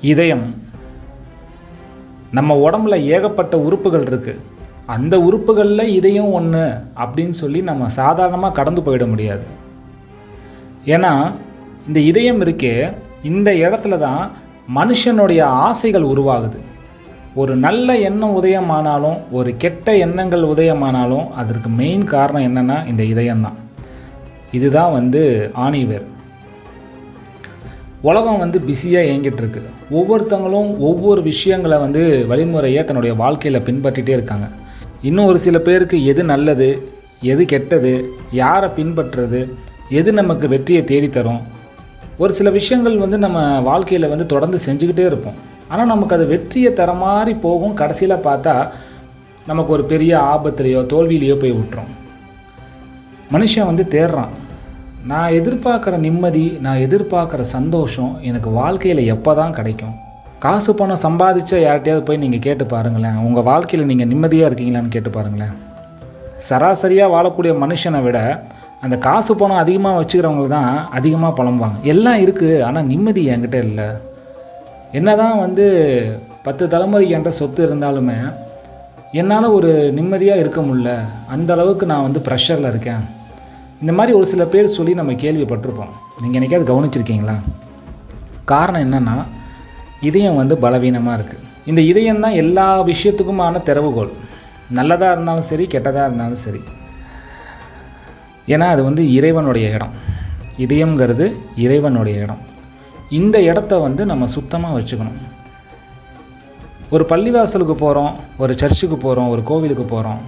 இதயம். நம்ம உடம்புல ஏகப்பட்ட உறுப்புகள் இருக்குது அந்த உறுப்புகளில் இதயம் ஒன்று அப்படின்னு சொல்லி நம்ம சாதாரணமாக கடந்து போயிட முடியாது. ஏன்னா இந்த இதயம் இருக்கே இந்த இடத்துல தான் மனுஷனுடைய ஆசைகள் உருவாகுது. ஒரு நல்ல எண்ணம் உதயமானாலும் ஒரு கெட்ட எண்ணங்கள் உதயமானாலும் அதற்கு மெயின் காரணம் என்னென்னா இந்த இதயம்தான். இதுதான் வந்து ஆணிவேர். உலகம் வந்து பிஸியாக இயங்கிட்டு இருக்கு ஒவ்வொருத்தவங்களும் ஒவ்வொரு விஷயங்களை வந்து வழிமுறையை தன்னுடைய வாழ்க்கையில் பின்பற்றிட்டே இருக்காங்க. இன்னும் ஒரு சில பேருக்கு எது நல்லது எது கெட்டது யாரை பின்பற்றுறது எது நமக்கு வெற்றியை தேடித்தரும் ஒரு சில விஷயங்கள் வந்து நம்ம வாழ்க்கையில் வந்து தொடர்ந்து செஞ்சுக்கிட்டே இருப்போம். ஆனால் நமக்கு அது வெற்றியை தர மாதிரி போகும் கடைசியில் பார்த்தா நமக்கு ஒரு பெரிய ஆபத்துலேயோ தோல்வியிலையோ போய் விட்டுரும். மனுஷன் வந்து தேடுறான். நான் எதிர்பார்க்குற நிம்மதி நான் எதிர்பார்க்குற சந்தோஷம் எனக்கு வாழ்க்கையில் எப்போ தான் கிடைக்கும்? காசு பணம் சம்பாதிச்ச யார்கிட்டயாவது போய் நீங்கள் கேட்டு பாருங்களேன். உங்கள் வாழ்க்கையில் நீங்கள் நிம்மதியாக இருக்கீங்களான்னு கேட்டு பாருங்களேன். சராசரியாக வாழக்கூடிய மனுஷனை விட அந்த காசு பணம் அதிகமாக வச்சுக்கிறவங்களுக்கு தான் அதிகமாக புலம்புவாங்க. எல்லாம் இருக்குது ஆனால் நிம்மதி என்கிட்ட இல்லை. என்ன தான் வந்து பத்து தலைமுறை என்கிட்ட சொத்து இருந்தாலுமே என்னால் ஒரு நிம்மதியாக இருக்க முடில அந்த அளவுக்கு நான் வந்து ப்ரெஷரில் இருக்கேன். இந்த மாதிரி ஒரு சில பேர் சொல்லி நம்ம கேள்விப்பட்டிருப்போம். நீங்கள் என்றைக்காவது கவனிச்சிருக்கீங்களா? காரணம் என்னென்னா இதயம் வந்து பலவீனமாக இருக்குது இந்த இதயம் தான் எல்லா விஷயத்துக்குமான திறவுகோள். நல்லதாக இருந்தாலும் சரி கெட்டதாக இருந்தாலும் சரி. ஏன்னா அது வந்து இறைவனுடைய இடம். இதயம்ங்கிறது இறைவனுடைய இடம். இந்த இடத்த வந்து நம்ம சுத்தமாக வச்சுக்கணும். ஒரு பள்ளிவாசலுக்கு போகிறோம் ஒரு சர்ச்சுக்கு போகிறோம் ஒரு கோவிலுக்கு போகிறோம்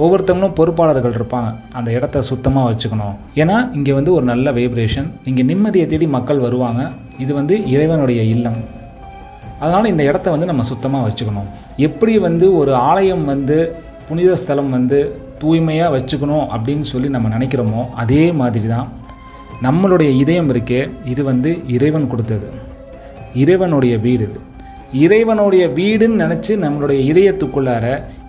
ஒவ்வொருத்தவங்களும் பொறுப்பாளர்கள் இருப்பாங்க. அந்த இடத்த சுத்தமாக வச்சுக்கணும். ஏன்னா இங்கே வந்து ஒரு நல்ல வைப்ரேஷன் இங்கே நிம்மதியை தேடி மக்கள் வருவாங்க. இது வந்து இறைவனுடைய இல்லம். அதனால் இந்த இடத்த வந்து நம்ம சுத்தமாக வச்சுக்கணும். எப்படி வந்து ஒரு ஆலயம் வந்து புனித ஸ்தலம் வந்து தூய்மையாக வச்சுக்கணும் அப்படின்னு சொல்லி நம்ம நினைக்கிறோமோ அதே மாதிரி தான் நம்மளுடைய இதயம் இருக்கே இது வந்து இறைவன் கொடுத்தது. இறைவனுடைய வீடு இது. இறைவனுடைய வீடுன்னு நினச்சி நம்மளுடைய இதயத்துக்குள்ளார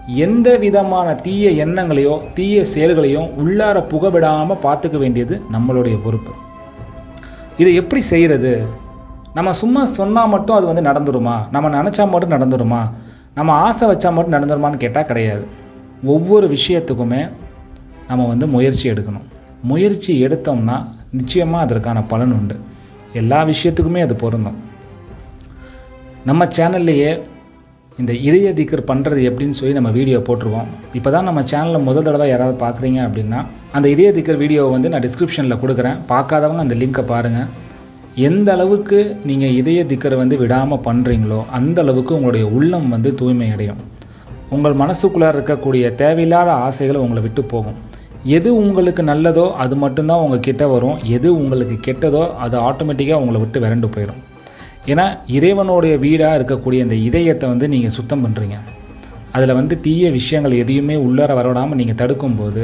எந்த விதமான தீய எண்ணங்களையோ தீய செயல்களையோ உள்ளார புகவிடாமல் பார்த்துக்க வேண்டியது நம்மளுடைய பொறுப்பு. இதை எப்படி செய்கிறது நம்ம சும்மா சொன்னால் மட்டும் அது வந்து நடந்துருமா? நம்ம நினச்சா மட்டும் நடந்துருமா? நம்ம ஆசை வச்சா மட்டும் நடந்துருமான்னு கேட்டால் கிடையாது. ஒவ்வொரு விஷயத்துக்குமே நம்ம வந்து முயற்சி எடுக்கணும். முயற்சி எடுத்தோம்னா நிச்சயமாக அதற்கான பலன் உண்டு. எல்லா விஷயத்துக்குமே அது பொருந்தும். நம்ம சேனல்லையே இந்த இதய திக்கர் பண்ணுறது எப்படின்னு சொல்லி நம்ம வீடியோ போட்டுருவோம். இப்போ தான் நம்ம சேனலில் முதல் தடவை யாராவது பார்க்குறீங்க அப்படின்னா அந்த இதய திக்கர் வீடியோவை வந்து நான் டிஸ்கிரிப்ஷனில் கொடுக்குறேன். பார்க்காதவங்க அந்த லிங்க்கை பாருங்கள் எந்த அளவுக்கு நீங்கள் இதய திக்கரை வந்து விடாமல் பண்ணுறீங்களோ அந்த அளவுக்கு உங்களுடைய உள்ளம் வந்து தூய்மை அடையும் உங்கள் மனசுக்குள்ளே இருக்கக்கூடிய தேவையில்லாத ஆசைகளை உங்களை விட்டு போகும். எது உங்களுக்கு நல்லதோ அது மட்டும்தான் உங்கள் கிட்ட வரும். எது உங்களுக்கு கெட்டதோ அது ஆட்டோமேட்டிக்காக உங்களை விட்டு விரண்டு போயிடும். ஏன்னா இறைவனுடைய வீடாக இருக்கக்கூடிய இந்த இதயத்தை வந்து நீங்கள் சுத்தம் பண்ணுறீங்க அதில் வந்து தீய விஷயங்கள் எதையுமே உள்ளார வரவிடாமல் நீங்கள் தடுக்கும்போது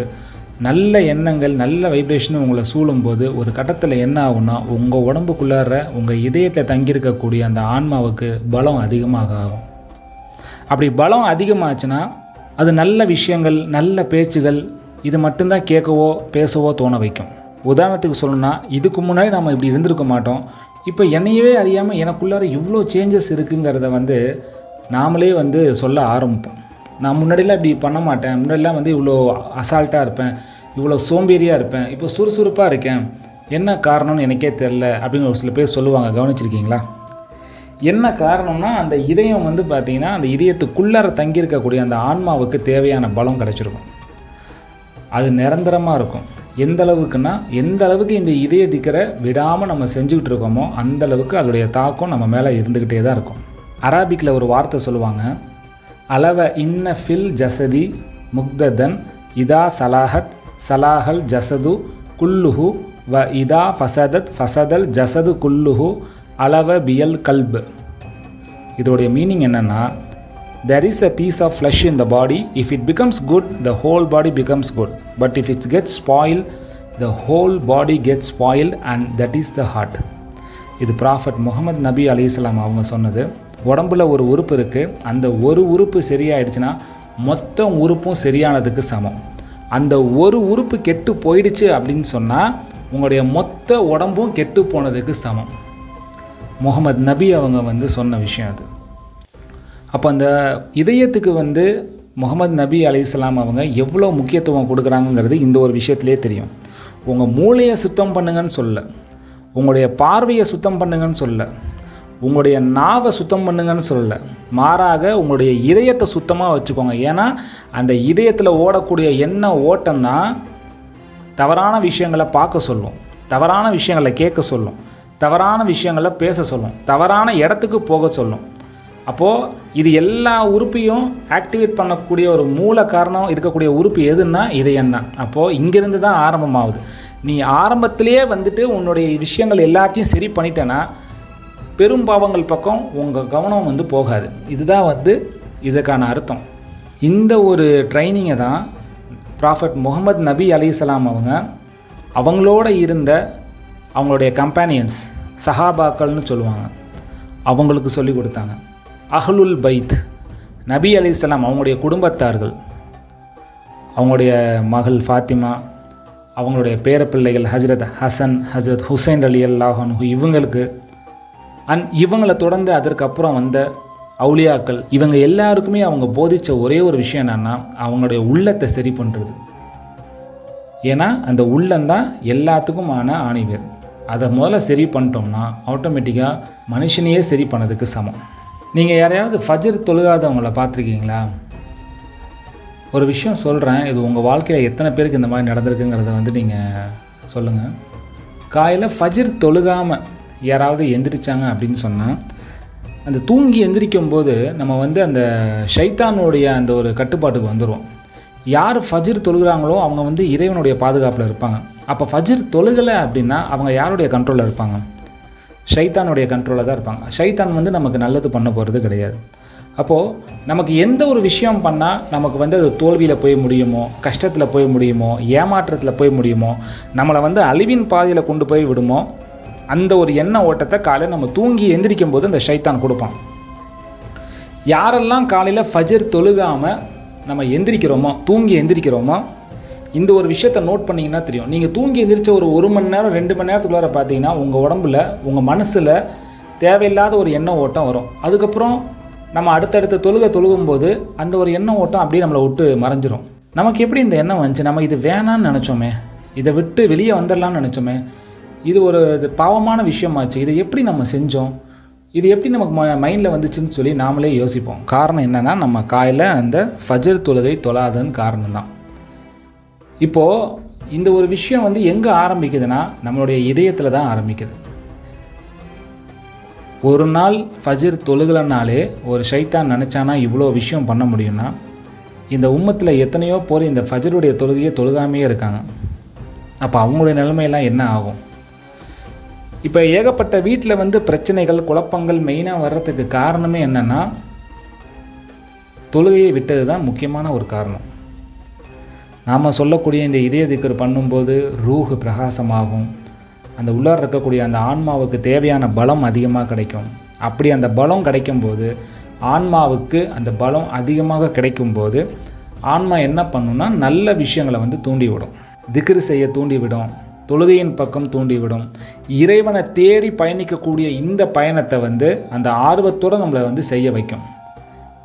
நல்ல எண்ணங்கள் நல்ல வைப்ரேஷன் உங்களை சூழும்போது ஒரு கட்டத்தில் என்ன ஆகும்னா உங்கள் உடம்புக்குள்ளார உங்கள் இதயத்தை தங்கியிருக்கக்கூடிய அந்த ஆன்மாவுக்கு பலம் அதிகமாக ஆகும். அப்படி பலம் அதிகமாச்சுன்னா அது நல்ல விஷயங்கள் நல்ல பேச்சுகள் இது மட்டும்தான் கேட்கவோ பேசவோ தோண வைக்கும். உதாரணத்துக்கு சொல்லணும்னா இதுக்கு முன்னாடி நம்ம இப்படி இருந்திருக்க மாட்டோம். இப்போ என்னையவே அறியாமல் எனக்குள்ளார இவ்வளோ சேஞ்சஸ் இருக்குங்கிறத வந்து நாமளே வந்து சொல்ல ஆரம்பிப்போம். நான் முன்னாடிலாம் இப்படி பண்ண மாட்டேன். முன்னாடிலாம் வந்து இவ்வளோ அசால்ட்டாக இருப்பேன். இவ்வளோ சோம்பேறியாக இருப்பேன். இப்போ சுறுசுறுப்பாக இருக்கேன். என்ன காரணம்னு எனக்கே தெரில அப்படின்னு ஒரு சில பேர் சொல்லுவாங்க. கவனிச்சிருக்கீங்களா? என்ன காரணம்னா அந்த இதயம் வந்து பார்த்திங்கன்னா அந்த இதயத்துக்குள்ளார தங்கியிருக்கக்கூடிய அந்த ஆன்மாவுக்கு தேவையான பலம் கிடச்சிருக்கும். அது நிரந்தரமாக இருக்கும். எந்த அளவுக்குன்னா எந்த அளவுக்கு இந்த இதய திக்கரை விடாமல் நம்ம செஞ்சுக்கிட்டு இருக்கோமோ அந்த அளவுக்கு அதோடைய தாக்கம் நம்ம மேலே இருந்துக்கிட்டே தான் இருக்கும். அராபிக்கில் ஒரு வார்த்தை சொல்லுவாங்க அளவ இன்ன ஃபில் ஜசதி முக்ததன் இதா சலாஹத் சலாஹல் ஜசது குல்லுஹு வ இதா ஃபசதத் ஃபசதல் ஜசது குல்லுஹு அளவ பியல் கல்பு. இதோடைய மீனிங் என்னென்னா there is a piece of flesh in the body. If it becomes good the whole body becomes good. But if it gets spoiled the whole body gets spoiled and that is the heart. இது prophet Muhammad நபி அலிஸ்லாம் அவங்க சொன்னது. உடம்புல ஒரு உறுப்பு இருக்குது அந்த ஒரு உறுப்பு சரியாயிடுச்சுன்னா மொத்த உறுப்பும் சரியானதுக்கு சமம். அந்த ஒரு உறுப்பு கெட்டு போயிடுச்சு அப்படின்னு சொன்னால் உங்களுடைய மொத்த உடம்பும் கெட்டு போனதுக்கு சமம். முகமது நபி அவங்க வந்து சொன்ன விஷயம் அது. அப்போ அந்த இதயத்துக்கு வந்து முகமது நபி அலைஹிஸ்ஸலாம் அவங்க எவ்வளோ முக்கியத்துவம் கொடுக்குறாங்கங்கிறது இந்த ஒரு விஷயத்திலே தெரியும். உங்கள் மூளையை சுத்தம் பண்ணுங்கன்னு சொல்ல உங்களுடைய பார்வையை சுத்தம் பண்ணுங்கன்னு சொல்ல உங்களுடைய நாவை சுத்தம் பண்ணுங்கன்னு சொல்லலை. மாறாக உங்களுடைய இதயத்தை சுத்தமாக வச்சுக்கோங்க. ஏன்னா அந்த இதயத்தில் ஓடக்கூடிய என்ன ஓட்டம் தான் தவறான விஷயங்களை பார்க்க சொல்லும். தவறான விஷயங்களை கேட்க சொல்லும். தவறான விஷயங்களை பேச சொல்லும். தவறான இடத்துக்கு போக சொல்லும். அப்போது இது எல்லா உறுப்பையும் ஆக்டிவேட் பண்ணக்கூடிய ஒரு மூல காரணம் இருக்கக்கூடிய உறுப்பு எதுன்னா இதயம் தான் அப்போது இங்கேருந்து தான் ஆரம்பமாகுது. நீ ஆரம்பத்திலேயே வந்துட்டு உன்னுடைய விஷயங்கள் எல்லாத்தையும் சரி பண்ணிட்டேன்னா பெரும் பாவங்கள் பக்கம் உங்கள் கவனம் வந்து போகாது. இதுதான் வந்து இதுக்கான அர்த்தம். இந்த ஒரு ட்ரைனிங்கை தான் ப்ராஃபட் முகமது நபி அலிசலாம் அவங்க அவங்களோட இருந்த அவங்களுடைய கம்பேனியன்ஸ் சஹாபாக்கள்னு சொல்லுவாங்க. அவங்களுக்கு சொல்லி கொடுத்தாங்க. அஹ்லுல் பைத். நபி அலி இஸ்லாம் அவங்களுடைய குடும்பத்தார்கள் அவங்களுடைய மகள் ஃபாத்திமா அவங்களுடைய பேரப்பிள்ளைகள் ஹசரத் ஹசன் ஹசரத் ஹுசைன் அலி அல்லாஹனு இவங்களுக்கு அண்ட் இவங்களை தொடர்ந்து அதற்கப்புறம் வந்த அவுளியாக்கள் இவங்க எல்லாருக்குமே அவங்க போதித்த ஒரே ஒரு விஷயம் என்னென்னா அவங்களுடைய உள்ளத்தை சரி பண்ணுறது ஏன்னா அந்த உள்ளந்தான் எல்லாத்துக்குமான ஆணிவேர். அதை முதல்ல சரி பண்ணிட்டோம்னா ஆட்டோமேட்டிக்காக மனுஷனையே சரி பண்ணதுக்கு சமம். நீங்கள் யாரையாவது ஃபஜர் தொழுகாதவங்கள பார்த்துருக்கீங்களா? ஒரு விஷயம் சொல்கிறேன் இது உங்கள் வாழ்க்கையில் எத்தனை பேருக்கு இந்த மாதிரி நடந்திருக்குங்கிறத வந்து நீங்கள் சொல்லுங்கள் காலையில் ஃபஜர் தொழுகாமல் யாராவது எந்திரிச்சாங்க அப்படின்னு சொன்னால் அந்த தூங்கி எந்திரிக்கும் போது நம்ம வந்து அந்த ஷைத்தானுடைய அந்த ஒரு கட்டுப்பாட்டுக்கு வந்துடுவோம் யார் ஃபஜிர் தொழுகிறாங்களோ அவங்க வந்து இறைவனுடைய பாதுகாப்பில் இருப்பாங்க. அப்போ ஃபஜிர் தொழுகலை அப்படின்னா அவங்க யாருடைய கண்ட்ரோலில் இருப்பாங்க? ஷைத்தானுடைய கண்ட்ரோலில் தான் இருப்பாங்க. ஷைத்தான் வந்து நமக்கு நல்லது பண்ண போகிறது கிடையாது. அப்போது நமக்கு எந்த ஒரு விஷயம் பண்ணால் நமக்கு வந்து அது தோல்வியில் போய் முடியுமோ கஷ்டத்தில் போய் முடியுமோ ஏமாற்றத்தில் போய் முடியுமோ நம்மளை வந்து அழிவின் பாதையில் கொண்டு போய் விடுமோ அந்த ஒரு எண்ண ஓட்டத்தை காலையில் நம்ம தூங்கி எந்திரிக்கும் போது அந்த ஷைத்தான் கொடுப்பான். யாரெல்லாம் காலையில் ஃபஜர் தொழுகாமல் நம்ம எந்திரிக்கிறோமோ தூங்கி எந்திரிக்கிறோமோ இந்த ஒரு விஷயத்தை நோட் பண்ணிங்கன்னா தெரியும். நீங்கள் தூங்கி எந்திரிச்ச ஒரு ஒரு மணி நேரம் ரெண்டு மணி நேரத்துக்குள்ளார பார்த்தீங்கன்னா உங்கள் உடம்புல உங்கள் மனசில் தேவையில்லாத ஒரு எண்ண ஓட்டம் வரும். அதுக்கப்புறம் நம்ம அடுத்தடுத்த தொழுகை தொழுகும்போது அந்த ஒரு எண்ண ஓட்டம் அப்படியே நம்மளை விட்டு மறைஞ்சிரும். நமக்கு எப்படி இந்த எண்ணம் வந்துச்சு? நம்ம இது வேணான்னு நினச்சோமே? இதை விட்டு வெளியே வந்துடலாம்னு நினச்சோமே? இது ஒரு இது பாவமான விஷயமாச்சு. இதை எப்படி நம்ம செஞ்சோம்? இது எப்படி நமக்கு ம மைண்டில் வந்துச்சுன்னு சொல்லி நாமளே யோசிப்போம். காரணம் என்னென்னா நம்ம காயில் அந்த ஃபஜர் தொழுகை தொழாதன்னு காரணம் தான் இப்போது இந்த ஒரு விஷயம் வந்து எங்கே ஆரம்பிக்குதுன்னா நம்மளுடைய இதயத்தில் தான் ஆரம்பிக்குது. ஒரு நாள் ஃபஜிர் தொழுகலைனாலே ஒரு ஷைத்தான் நினச்சானா இவ்வளோ விஷயம் பண்ண முடியும்னா இந்த உம்மத்தில் எத்தனையோ போர் இந்த ஃபஜருடைய தொழுகையை தொழுகாமையே இருக்காங்க. அப்போ அவங்களுடைய நிலைமையெல்லாம் என்ன ஆகும்? இப்போ ஏகப்பட்ட வீட்டில் வந்து பிரச்சனைகள் குழப்பங்கள் மெயினாக வர்றதுக்கு காரணமே என்னென்னா தொழுகையை விட்டது தான் முக்கியமான ஒரு காரணம். நாம் சொல்லக்கூடிய இந்த இதய திக்கர் பண்ணும்போது ரூஹு பிரகாசமாகும். அந்த உள்ளார இருக்கக்கூடிய அந்த ஆன்மாவுக்கு தேவையான பலம் அதிகமாக கிடைக்கும். அப்படி அந்த பலம் கிடைக்கும்போது ஆன்மாவுக்கு அந்த பலம் அதிகமாக கிடைக்கும்போது ஆன்மா என்ன பண்ணுன்னா நல்ல விஷயங்களை வந்து தூண்டிவிடும். திக்ரு செய்ய தூண்டிவிடும். தொழுகையின் பக்கம் தூண்டிவிடும். இறைவனை தேடி பயணிக்கக்கூடிய இந்த பயணத்தை வந்து அந்த ஆர்வத்தோடு நம்மளை வந்து செய்ய வைக்கும்.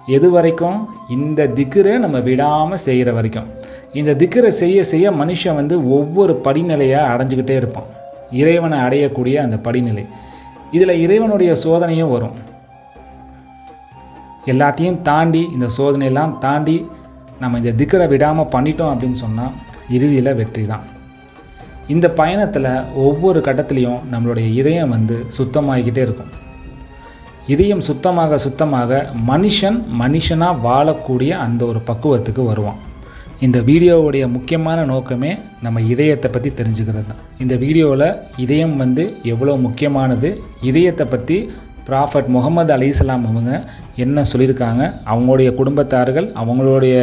எது வரைக்கும்? இந்த திக்கரை நம்ம விடாமல் செய்கிற வரைக்கும். இந்த திக்கரை செய்ய செய்ய மனுஷன் வந்து ஒவ்வொரு படிநிலையாக அடைஞ்சிக்கிட்டே இருப்பான். இறைவனை அடையக்கூடிய அந்த படிநிலை. இதில் இறைவனுடைய சோதனையும் வரும். எல்லாத்தையும் தாண்டி இந்த சோதனையெல்லாம் தாண்டி நம்ம இந்த திக்கரை விடாமல் பண்ணிட்டோம் அப்படின்னு சொன்னால் இறுதியில் வெற்றி தான். இந்த பயணத்தில் ஒவ்வொரு கட்டத்துலேயும் நம்மளுடைய இதயம் வந்து சுத்தமாகிக்கிட்டே இருக்கும். இதயம் சுத்தமாக சுத்தமாக மனுஷன் மனுஷனாக வாழக்கூடிய அந்த ஒரு பக்குவத்துக்கு வருவான். இந்த வீடியோவுடைய முக்கியமான நோக்கமே நம்ம இதயத்தை பற்றி தெரிஞ்சுக்கிறது தான். இந்த வீடியோவில் இதயம் வந்து எவ்வளோ முக்கியமானது இதயத்தை பற்றி ப்ராஃபட் முகமது அலிசலாம் அவங்க என்ன சொல்லியிருக்காங்க அவங்களுடைய குடும்பத்தார்கள் அவங்களுடைய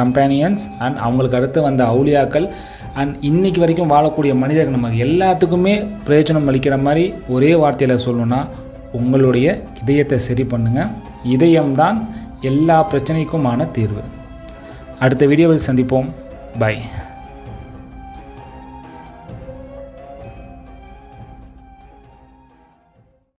கம்பேனியன்ஸ் அண்ட் அவங்களுக்கு அடுத்து வந்த அவுளியாக்கள் அண்ட் இன்றைக்கி வரைக்கும் வாழக்கூடிய மனிதர்கள் நம்ம எல்லாத்துக்குமே பிரயோஜனம் அளிக்கிற மாதிரி ஒரே வார்த்தையில் சொல்லணும்னா உங்களுடைய இதயத்தை சரி பண்ணுங்கள் இதயம்தான் எல்லா பிரச்சனைக்குமான தீர்வு. அடுத்த வீடியோவில் சந்திப்போம். பை